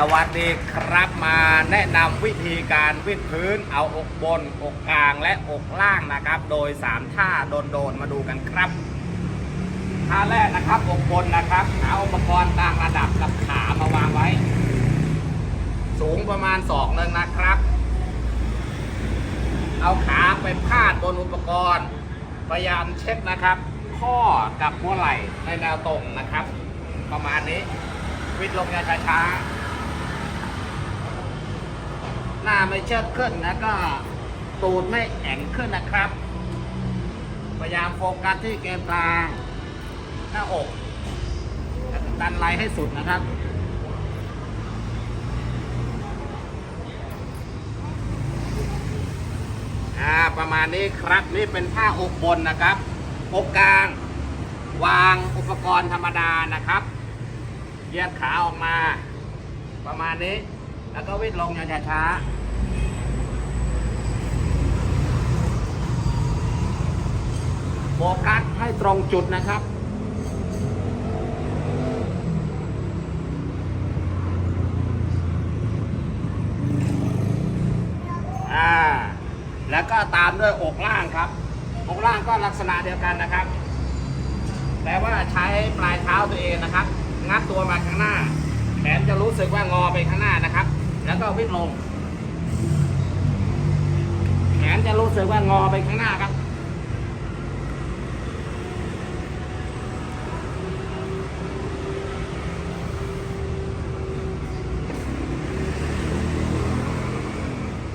สวัสดีครับมาแนะนำวิธีการวิดพื้นเอาอกบน อกกลางและอกล่างนะครับ โดย 3 ท่าโดนๆมาดูกันครับท่าแรกนะครับอกบนนะครับเอาอุปกรณ์ต่างระดับกับขามาวางไว้ สูงประมาณศอกหนึ่งนะครับ เอาขาไปพาดบนอุปกรณ์ พยายามเช็คนะครับ ข้อกับหัวไหล่ในแนวตรงนะครับ ประมาณนี้วิดลงอย่างช้าๆ หน้าไม่เชิดขึ้นแล้วก็ตูดไม่แอนขึ้นนะครับ พยายามโฟกัสที่เกมกลางหน้าอกดันไลให้สุดนะครับประมาณนี้ครับนี่เป็นท่าอกบนนะครับอกกลาง วางอุปกรณ์ธรรมดานะครับ เหยียดขาออกมา ประมาณนี้ แล้วก็วิ่งลงอย่างช้าๆโฟกัสให้ตรงจุดนะครับอ่าแล้วก็ตามด้วยอกล่างครับอกล่างก็ลักษณะเดียวกันนะครับ แต่ว่าใช้ปลายเท้าตัวเองนะครับ งัดตัวมาข้างหน้า แขนจะรู้สึกว่างอไปข้างหน้านะครับ แล้วก็วิ่งลง แขนจะรู้สึกว่างอไปข้างหน้าครับ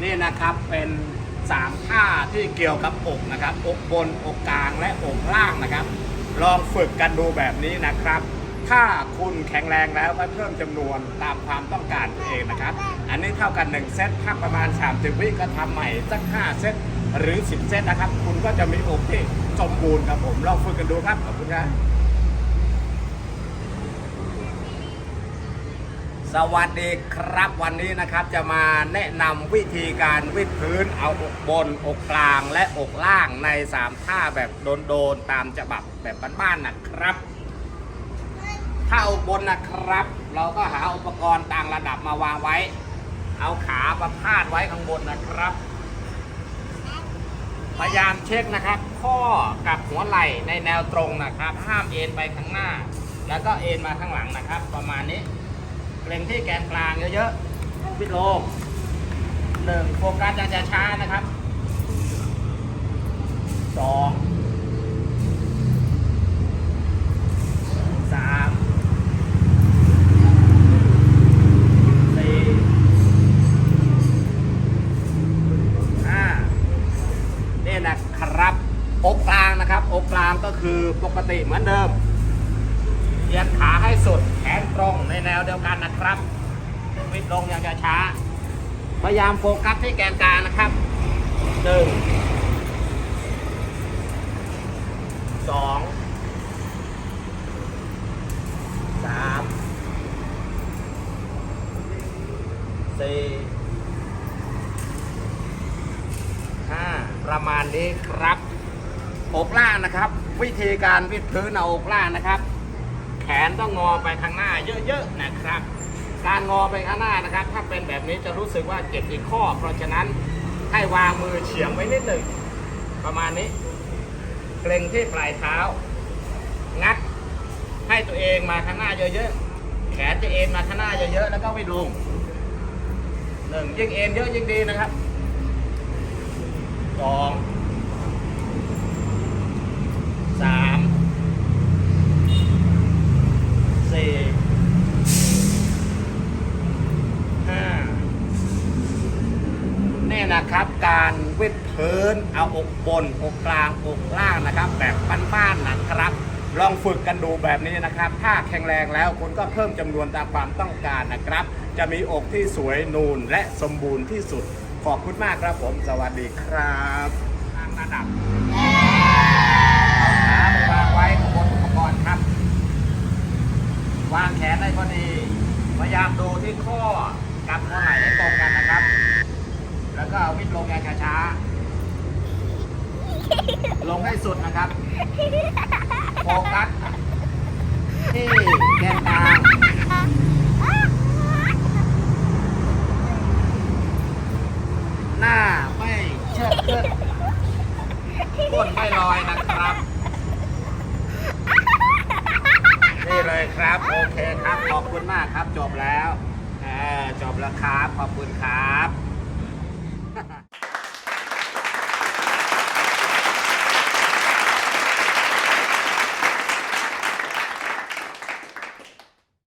นี่นะครับเป็นสามท่าที่เกี่ยวกับอกนะครับ อกบน อกกลางและอกล่างนะครับ ลองฝึกกันดูแบบนี้นะครับ ถ้าคุณแข็งแรงแล้วก็เพิ่มจำนวนตามความต้องการตัวเองนะครับ อันนี้เท่ากัน 1 เซตถ้าประมาณ30วิก็ทำใหม่สัก 5 เซตหรือ 10 เซตนะครับ คุณก็จะมีอกที่สมบูรณ์ครับผม ลองฝึกกันดูครับ ขอบคุณครับสวัสดีครับวันนี้นะครับจะมาแนะนำวิธีการวิดพื้นเอาอกบนอกกลางและอกล่างใน 3 ท่าแบบโดนๆตามฉบับแบบบ้านๆนะครับ ถ้าอกบนนะครับ เราก็หาอุปกรณ์ต่างระดับมาวางไว้ เอาขาประพาดไว้ข้างบนนะครับ พยายามเช็คนะครับ ข้อกับหัวไหล่ในแนวตรงนะครับ ห้ามเอ็นไปข้างหน้า แล้วก็เอ็นมาข้างหลังนะครับ ประมาณนี้เกรงที่แกนกลางเยอะๆพิดลงหนึ่งโฟกัสจะช้าๆนะครับสองสามสี่ห้านี่นะครับอกกลางนะครับอกกลางก็ คือปกติเหมือนเดิมเหยียดขาให้สุดแขนตรงในแนวเดียวกันนะครับ วิดลงอย่างช้าพยายามโฟกัสที่แกนกลางนะครับหนึ่งสองสามสี่ห้าประมาณนี้ครับอกล่างนะครับ วิธีการวิดพื้นเอาอกล่างนะครับ แขนต้องงอไปข้างหน้าเยอะๆนะครับ การงอไปข้างหน้านะครับ ถ้าเป็นแบบนี้จะรู้สึกว่าเจ็บที่ข้อ เพราะฉะนั้นให้วางมือเฉียงไว้นิดหนึ่งประมาณนี้ เกรงที่ปลายเท้า งัดให้ตัวเองมาข้างหน้าเยอะๆ แขนจะเอ็นมาข้างหน้าเยอะๆ แล้วก็ไม่ลงหนึ่งยิ่งเอ็นเยอะยิ่งดีนะครับสองสาม สี่ห้า นะครับ การวิดพื้นเอาอกบนอกกลางอกล่างนะครับ แบบบ้านๆนะครับ ลองฝึกกันดูแบบนี้นะครับ ถ้าแข็งแรงแล้วคุณก็เพิ่มจำนวนตามความต้องการนะครับ จะมีอกที่สวยนูนและสมบูรณ์ที่สุด ขอบคุณมากครับผม สวัสดีครับทางระดับเอาขาไปวางไว้ข้างบนอุปกรณ์ครับ วางแขนได้พอดี พยายามดูที่ข้อกับหัวไหล่ให้ตรงกันนะครับ แล้วก็เอาวิ่งลงอย่างช้าๆ ลงให้สุดนะครับ โฟกัสที่แกนมตาหน้าไม่เชิดขึ้นก้นไม่ลอยนะครับ นี่เลยครับ โอเคครับ ขอบคุณมากครับ จบแล้วจบแล้วครับ ขอบคุณครับ